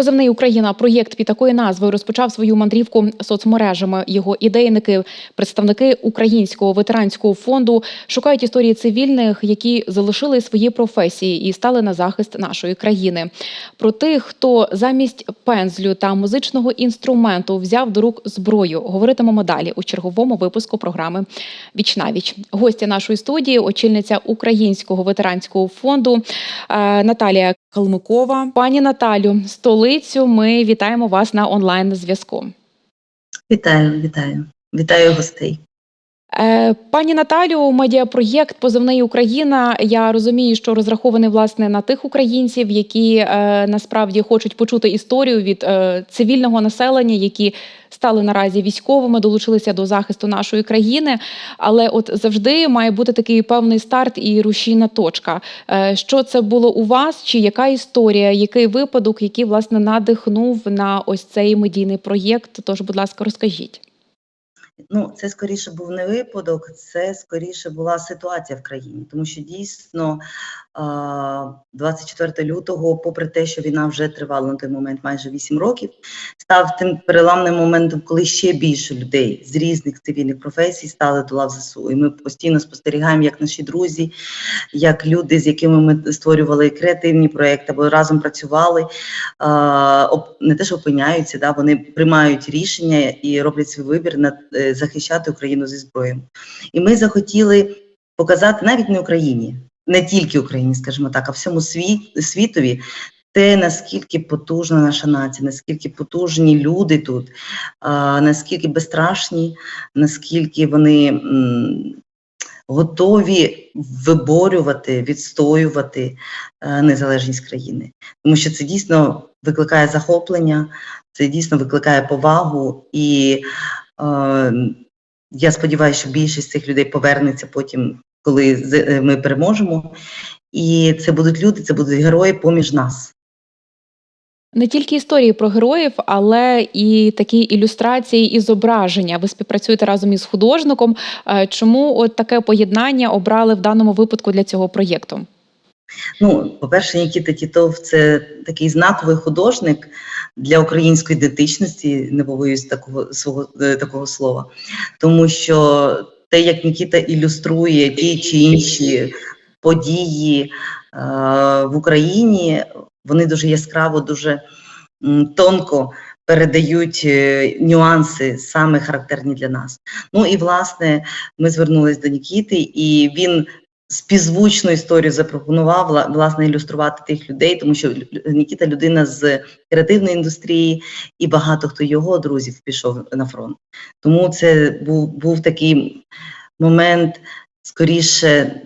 Позивний Україна проєкт під такою назвою розпочав свою мандрівку соцмережами. Його ідейники, представники українського ветеранського фонду шукають історії цивільних, які залишили свої професії і стали на захист нашої країни. Про тих, хто замість пензлю та музичного інструменту взяв до рук зброю, говоритимемо далі у черговому випуску програми Віч навіч. Гостя нашої студії, очільниця Українського ветеранського фонду е, Наталія Калмикова. Пані Наталю, столицю. Ми вітаємо вас на онлайн зв'язку. Вітаю, вітаю, вітаю гостей. Е, Пані Наталю, медіапроєкт Позивний Україна. Я розумію, що розрахований власне на тих українців, які е, насправді хочуть почути історію від е, цивільного населення, які стали наразі військовими, долучилися до захисту нашої країни. Але от завжди має бути такий певний старт і рушійна точка. Е, що це було у вас? Чи яка історія, який випадок, який власне надихнув на ось цей медійний проєкт? Тож, будь ласка, розкажіть. Ну, це скоріше був не випадок, це скоріше була ситуація в країні, тому що дійсно 24 лютого, попри те, що війна вже тривала на той момент майже 8 років, став тим переламним моментом, коли ще більше людей з різних цивільних професій стали до лав ЗСУ. І ми постійно спостерігаємо, як наші друзі, як люди, з якими ми створювали креативні проекти або разом працювали, не те, що опиняються, да, вони приймають рішення і роблять свій вибір на е, захищати Україну зі зброєю. І ми захотіли показати навіть не Україні, не тільки Україні, скажімо так, а всьому світ, світові. Те, наскільки потужна наша нація, наскільки потужні люди тут, а, наскільки безстрашні, наскільки вони м, готові виборювати, відстоювати е, незалежність країни. Тому що це дійсно викликає захоплення, це дійсно викликає повагу і Я сподіваюся, що більшість цих людей повернеться потім, коли е, ми переможемо. І це будуть люди, це будуть герої поміж нас. Не тільки історії про героїв, але і такі ілюстрації і зображення. Ви співпрацюєте разом із художником. Е, Чому от таке поєднання обрали в даному випадку для цього проєкту? Ну, по-перше, Нікіта Тітов це такий знаковий художник для української ідентичності, не побоюсь такого свого е, такого слова, тому що те, як Нікіта ілюструє ті чи інші події е, в Україні, вони дуже яскраво, дуже м, тонко передають е, нюанси, саме характерні для нас. Ну і власне ми звернулись до Нікіти, і він співзвучну історію запропонував власне ілюструвати тих людей, тому що Нікіта людина з креативної індустрії, і багато хто його друзів пішов на фронт. Тому це був, був такий момент скоріше.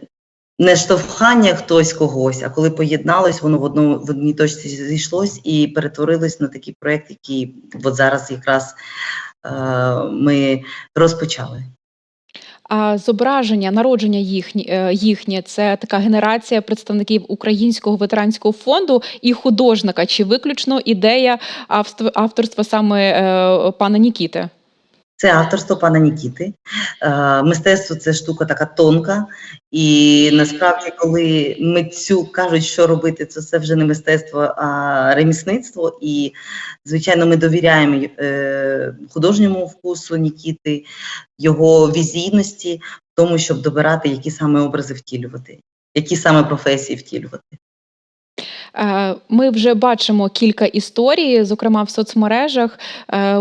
Не штовхання хтось когось, а коли поєдналось, воно в одному в одній точці зійшлось і перетворилось на такий проект, який от зараз якраз е, ми розпочали. Зображення, народження е, їхнє це така генерація представників Українського ветеранського фонду і художника. Чи виключно ідея авторства саме е, пана Нікіти? Це авторство пана Нікіти. Е, Мистецтво це штука така тонка, і насправді, коли митцю кажуть, що робити, це вже не мистецтво, а ремісництво. І, звичайно, ми довіряємо е, художньому вкусу Нікіти, його візійності, в тому, щоб добирати, які саме образи втілювати, які саме професії втілювати. Е, Ми вже бачимо кілька історій, зокрема в соцмережах.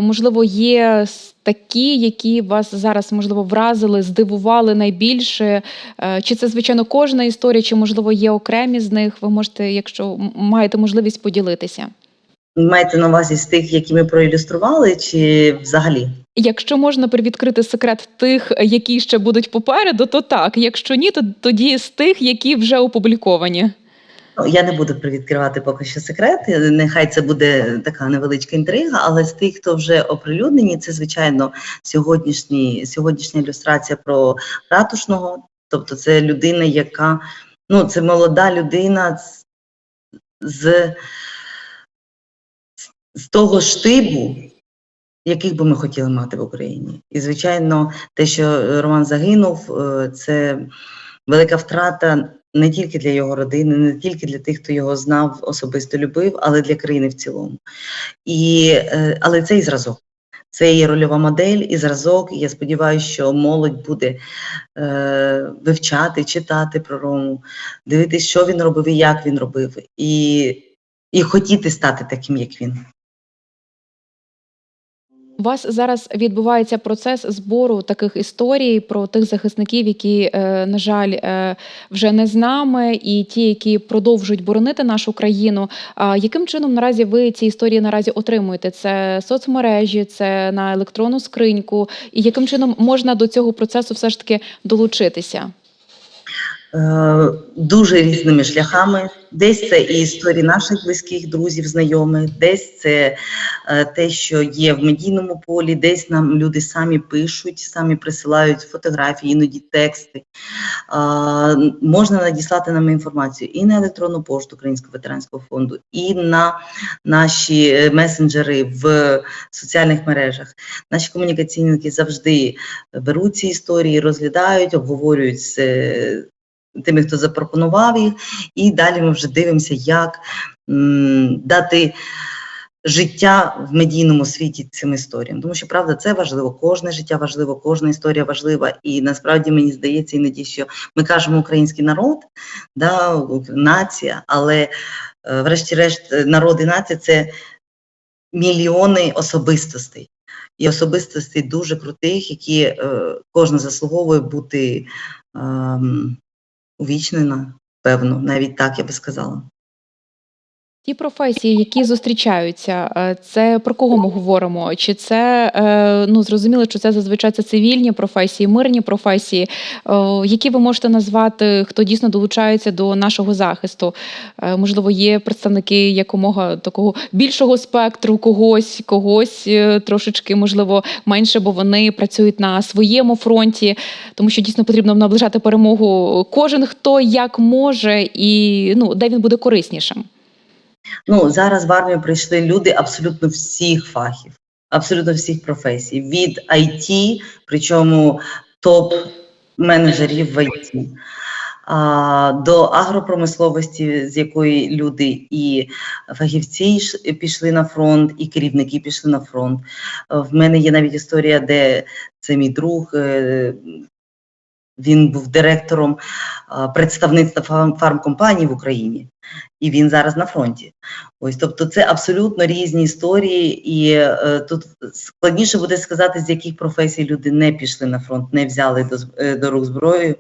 Можливо, є такі, які вас зараз можливо вразили, здивували найбільше. Е, Чи це звичайно кожна історія, чи можливо є окремі з них? Ви можете, якщо маєте можливість поділитися. Маєте на увазі з тих, які ми проілюстрували, чи взагалі? Якщо можна привідкрити секрет тих, які ще будуть попереду, то так. Якщо ні, то тоді з тих, які вже опубліковані. Ну, я не буду привідкривати поки що секрети. Нехай це буде така невеличка інтрига, але з тих, хто вже оприлюднені, це звичайно сьогоднішні, сьогоднішня ілюстрація про ратушного. Тобто, це людина, яка ну це молода людина з, з, з того штибу, яких би ми хотіли мати в Україні. І звичайно, те, що Роман загинув, е, це велика втрата не тільки для його родини, не тільки для тих, хто його знав, особисто любив, але для країни в цілому. І, е, але це і зразок. Це є рольова модель і зразок. І я сподіваюся, що молодь буде е, вивчати, читати про Рому, дивитися, що він робив і як він робив, і, і хотіти стати таким, як він. У вас зараз відбувається процес збору таких історій про тих захисників, які, е, на жаль, е, вже не з нами, і ті, які продовжують боронити нашу країну. Яким чином наразі ви ці історії наразі отримуєте? Це соцмережі, це на електронну скриньку, і яким чином можна до цього процесу все ж таки долучитися? Е, дуже різними шляхами. Десь це і історії наших близьких друзів, знайомих, десь це е, те, що є в медійному полі, десь нам люди самі пишуть, самі присилають фотографії, іноді тексти. Е, можна надіслати нам інформацію і на електронну пошту Українського ветеранського фонду, і на наші месенджери в соціальних мережах. Наші комунікаційники завжди беруть ці історії, розглядають, обговорюють з тими, хто запропонував їх, і далі ми вже дивимося, як м, дати життя в медійному світі цим історіям. Тому що правда, це важливо, кожне життя важливо, кожна історія важлива. І насправді мені здається іноді, що ми кажемо український народ, да, нація, але е, врешті-решт народ і нація це мільйони особистостей. І особистостей дуже крутих, які е, кожна заслуговує бути ем, увічнена, певно, навіть так я би сказала. Ті професії, які зустрічаються, е, це про кого ми говоримо? Чи це е, ну зрозуміло, що це зазвичай це цивільні професії, мирні професії? Е, Які ви можете назвати, хто дійсно долучається до нашого захисту? Можливо, є представники якомога такого більшого спектру, когось, когось трошечки, можливо, менше, бо вони працюють на своєму фронті, тому що дійсно потрібно наближати перемогу. Кожен хто як може, і ну де він буде кориснішим. Ну, зараз в армію прийшли люди абсолютно всіх фахів, абсолютно всіх професій, від IT, причому топ-менеджерів в IT, а, до агропромисловості, з якої люди і фахівці пішли на фронт, і керівники пішли на фронт. Е, В мене є навіть історія, де це мій друг. Е, Він був директором представництва фарм- фармкомпаній в Україні, і він зараз на фронті. Ось, тобто, це абсолютно різні історії, і е, тут складніше буде сказати, з яких професій люди не пішли на фронт, не взяли до, е, до рук зброю,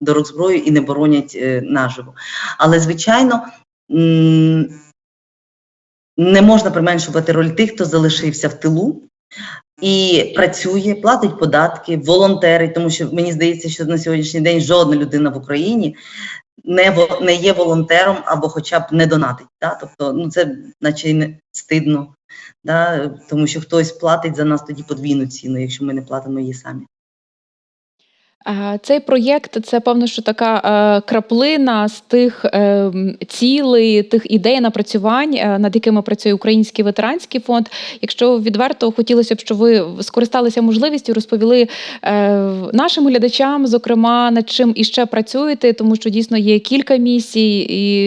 до рук зброю і не боронять е, наживо. Але звичайно. м, Не можна применшувати роль тих, хто залишився в тилу і працює, платить податки, волонтери, тому що мені здається, що на сьогоднішній день жодна людина в Україні не, не є волонтером або хоча б не донатить. Да? Тобто, ну це наче не стидно, да? тому що хтось платить за нас тоді подвійну ціну, якщо ми не платимо її самі. А, Цей проєкт це певно, що така е, краплина з тих е, цілей, тих ідей напрацювань, е, над якими працює Український ветеранський фонд. Якщо відверто хотілося б, щоб ви скористалися можливістю, розповіли е, нашим глядачам, зокрема, над чим іще працюєте, тому що дійсно є кілька місій,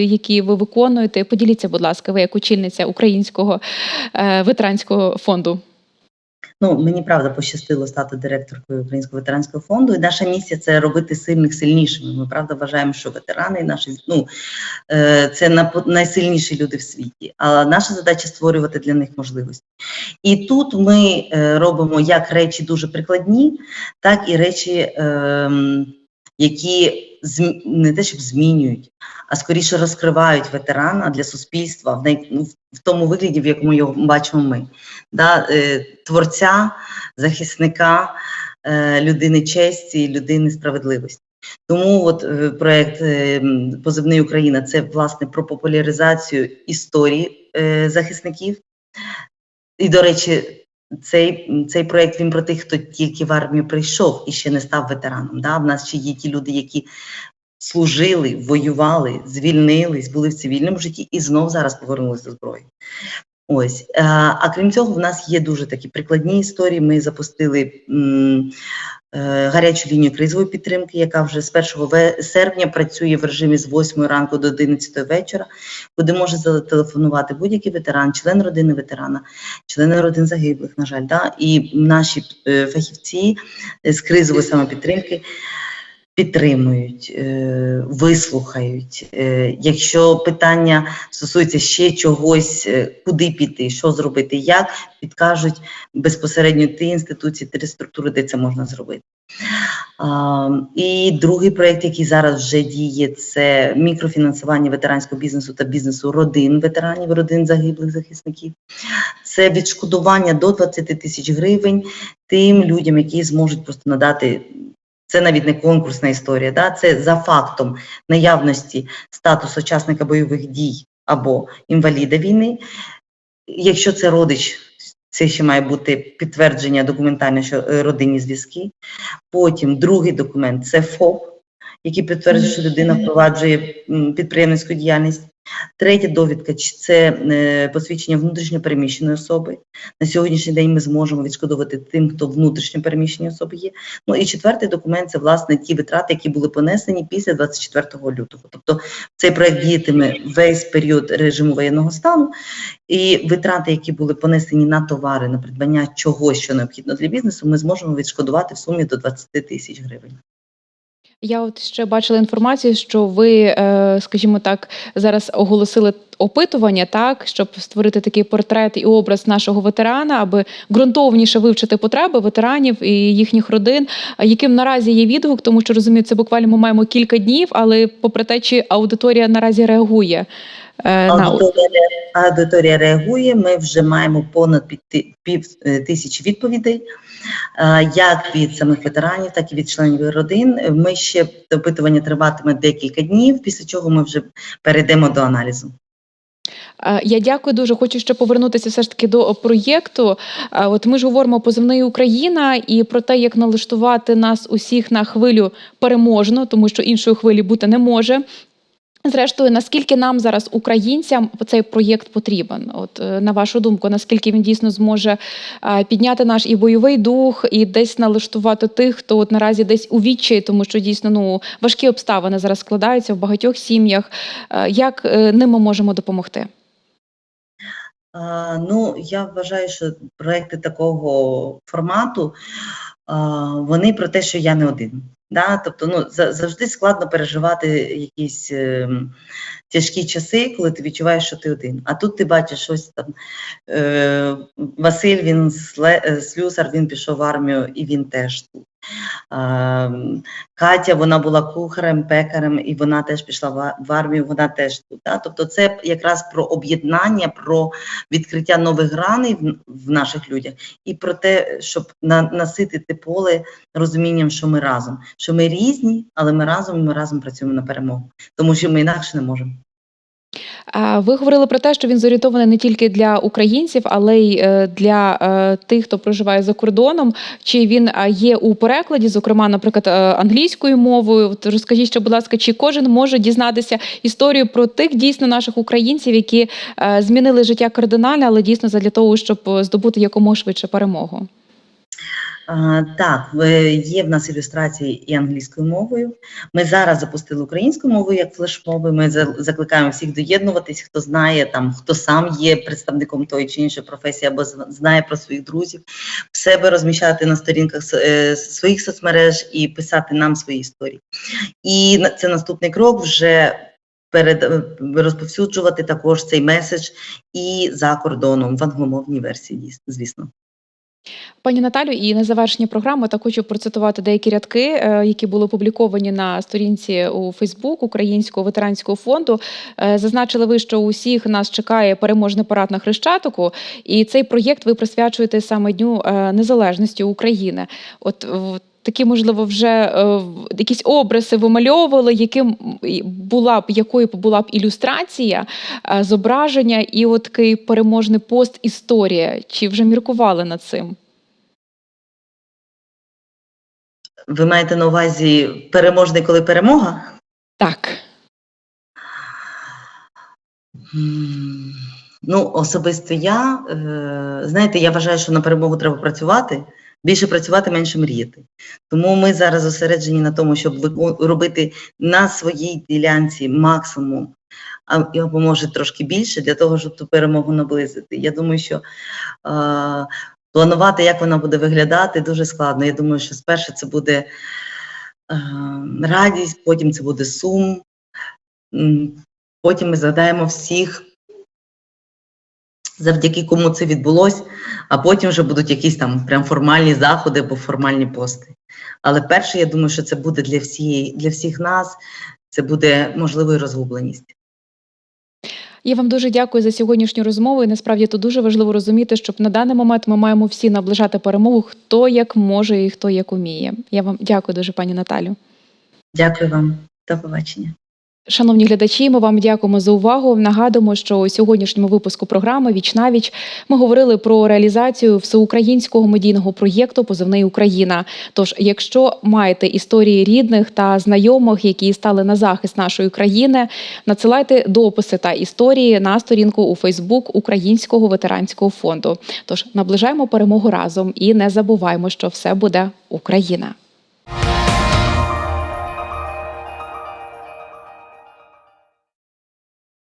які ви виконуєте. Поділіться, будь ласка, ви як очільниця Українського е, ветеранського фонду. Ну, мені правда пощастило стати директоркою Українського ветеранського фонду. І наша місія це робити сильних сильнішими. Ми правда вважаємо, що ветерани наші ну е, це найсильніші люди в світі. А наша задача створювати для них можливості. І тут ми е, робимо як речі дуже прикладні, так і речі, ем, які не те, щоб змінюють, а скоріше розкривають ветерана для суспільства в, най, ну, в тому вигляді, в якому його бачимо ми. Да, е, творця, захисника, е, людини честі, людини справедливості. Тому от е, проект Позивний Україна це власне про популяризацію історії захисників. І, до речі, цей, цей проект він про тих, хто тільки в армію прийшов і ще не став ветераном. Да? В нас ще є ті люди, які служили, воювали, звільнились, були в цивільному житті і знов зараз повернулися до зброї. Ось, е, а крім цього, в нас є дуже такі прикладні історії. Ми запустили е, гарячу лінію кризової підтримки, яка вже з 1 серпня працює в режимі з 8 ранку до 11 вечора, куди може зателефонувати будь-який ветеран, член родини ветерана, члени родин загиблих, на жаль, да? і наші е, фахівці з кризової самопідтримки підтримують, е, вислухають. Е, Якщо питання стосується ще чогось, е, куди піти, що зробити, як підкажуть безпосередньо ті інституції, ті структури, де це можна зробити. І другий проєкт, який зараз вже діє, це мікрофінансування ветеранського бізнесу та бізнесу родин ветеранів, родин загиблих захисників. Це відшкодування до 20 тисяч гривень тим людям, які зможуть просто надати. Це навіть не конкурсна історія, да? це за фактом наявності статусу учасника бойових дій або інваліда війни. Якщо це родич, це ще має бути підтвердження документальне, що е, родинні зв'язки. Потім другий документ це ФОП, який підтверджує, що людина впроваджує підприємницьку діяльність. Третя довідка це е, посвідчення внутрішньо переміщеної особи. На сьогоднішній день ми зможемо відшкодувати тим, хто внутрішньо переміщені особи є. Ну і четвертий документ це власне ті витрати, які були понесені після 24 лютого. Тобто цей проект діятиме весь період режиму воєнного стану, і витрати, які були понесені на товари, на придбання чогось, що необхідно для бізнесу, ми зможемо відшкодувати в сумі до 20 тисяч гривень. Я от ще бачила інформацію, що ви, е, скажімо так, зараз оголосили опитування, так, щоб створити такий портрет і образ нашого ветерана, аби ґрунтовніше вивчити потреби ветеранів і їхніх родин. Яким наразі є відгук, тому що розумію, це буквально ми маємо кілька днів, але попри те, чи аудиторія наразі реагує е, Аудиторія, аудиторія реагує. Ми вже маємо понад пів е, тисячі відповідей, е, як від самих ветеранів, так і від членів родин. Ми ще опитування триватиме декілька днів, після чого ми вже перейдемо до аналізу. Е, Я дякую дуже. Хочу ще повернутися все ж таки до проєкту. Е, От ми ж говоримо позивний Україна і про те, як налаштувати нас усіх на хвилю переможну, тому що іншої хвилі бути не може. Зрештою, наскільки нам зараз, українцям, цей проєкт потрібен? От е, на вашу думку, наскільки він дійсно зможе підняти наш і бойовий дух, і десь налаштувати тих, хто от наразі десь у відчаї, тому що дійсно ну важкі обставини зараз складаються в багатьох сім'ях. Як ним ми можемо допомогти? Ну, я вважаю, що проекти такого формату вони про те, що я не один. Да? Тобто, ну, завжди складно переживати якісь ем, тяжкі часи, коли ти відчуваєш, що ти один. А тут ти бачиш ось там е, Василь, він сле- е, слюсар, він пішов в армію, і він теж тут. А, Катя, вона була кухарем, пекарем, і вона теж пішла в- в армію, вона теж тут. Да? Тобто, це якраз про об'єднання, про відкриття нових граней в, в наших людях, і про те, щоб на, наситити поле розумінням, що ми разом, що ми різні, але ми разом, ми разом працюємо на перемогу, тому що ми інакше не можемо. Ви говорили про те, що він зорієнтований не тільки для українців, але й е, для е, тих, хто проживає за кордоном. Чи він є у перекладі, зокрема, наприклад, е, англійською мовою? Розкажіть, ще, будь ласка, чи кожен може дізнатися історію про тих дійсно наших українців, які змінили життя кардинально, але дійсно задля того, щоб здобути якомога швидше перемогу? Так, є в нас ілюстрації і англійською мовою. Ми зараз запустили українською мовою як флешмоби. Ми закликаємо всіх доєднуватись, хто знає там, хто сам є представником тої чи іншої професії, або знає про своїх друзів, в себе розміщати на сторінках е, своїх соцмереж і писати нам свої історії. І це наступний крок вже. Перед е, розповсюджувати також цей меседж і за кордоном в англомовній версії, звісно. Пані Наталю, і на завершення програми так хочу процитувати деякі рядки, е, які були опубліковані на сторінці у Фейсбук Українського ветеранського фонду. Е, Зазначили ви, що усіх нас чекає переможний парад на Хрещатику, і цей проєкт ви присвячуєте саме Дню е, Незалежності України. От такі, можливо, вже е, якісь образи вимальовували, яким була б якою була б ілюстрація, е, зображення, і от такий переможний пост історія. Чи вже міркували над цим? Ви маєте на увазі переможний, коли перемога? Так. Ну, особисто я, е, знаєте, я вважаю, що на перемогу треба працювати, більше працювати, менше мріяти. Тому ми зараз зосереджені на тому, щоб робити на своїй ділянці максимум, а або може трошки більше для того, щоб ту перемогу наблизити. Я думаю, що е, планувати, як вона буде виглядати, дуже складно. Я думаю, що спершу це буде е, радість, потім це буде сум. Потім ми згадаємо всіх, завдяки кому це відбулось, а потім вже будуть якісь там прям формальні заходи або формальні пости. Але перше, я думаю, що це буде для всієї, для всіх нас, це буде можливо і розгубленість. Я вам дуже дякую за сьогоднішню розмову. І насправді то дуже важливо розуміти, щоб на даний момент ми маємо всі наближати перемогу, хто як може і хто як уміє. Я вам дякую дуже, пані Наталю. Дякую вам, до побачення. Шановні глядачі, ми вам дякуємо за увагу. Нагадуємо, що у сьогоднішньому випуску програми Віч віч ми говорили про реалізацію всеукраїнського медійного проєкту Позивний Україна. Тож, якщо маєте історії рідних та знайомих, які стали на захист нашої країни, надсилайте дописи та історії на сторінку у Фейсбук Українського ветеранського фонду. Тож наближаємо перемогу разом і не забуваємо, що все буде Україна.